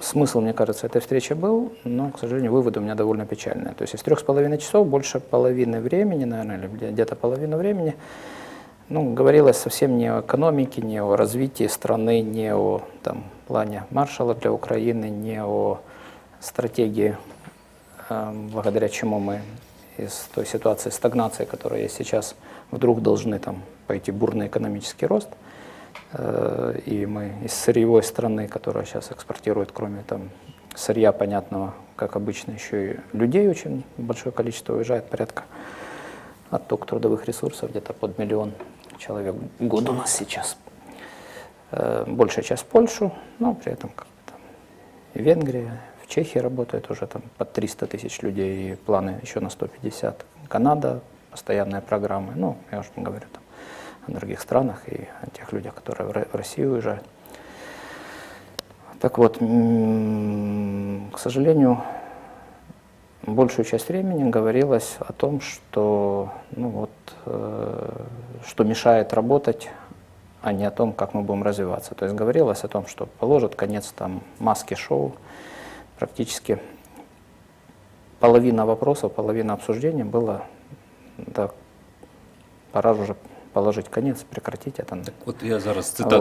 смысл, мне кажется, этой встречи был, но, к сожалению, выводы у меня довольно печальные. То есть из трех с половиной часов больше половины времени, наверное, или где- где-то половину времени, ну, говорилось совсем не о экономике, не о развитии страны, не о там, плане Маршалла для Украины, не о стратегии, э, благодаря чему мы из той ситуации стагнации, которая есть сейчас, вдруг должны там пойти бурный экономический рост. Э, И мы из сырьевой страны, которая сейчас экспортирует, кроме там сырья понятного, как обычно, еще и людей очень большое количество уезжает, порядка отток трудовых ресурсов где-то под миллион человек в год у нас сейчас. Э, Большая часть в Польшу, но при этом как там Венгрия, в Чехии работает уже там под 300 тысяч людей, и планы еще на 150. Канада, постоянные программы, ну, я уже не говорю там о других странах и о тех людях, которые в Ро- в Россию уезжают. Так вот, к сожалению, большую часть времени говорилось о том, что, ну вот, э, что мешает работать, а не о том, как мы будем развиваться. То есть говорилось о том, что положат конец там маски шоу. Практически половина вопросов, половина обсуждений было, да, пора уже положить конец, прекратить это. От я зараз цитату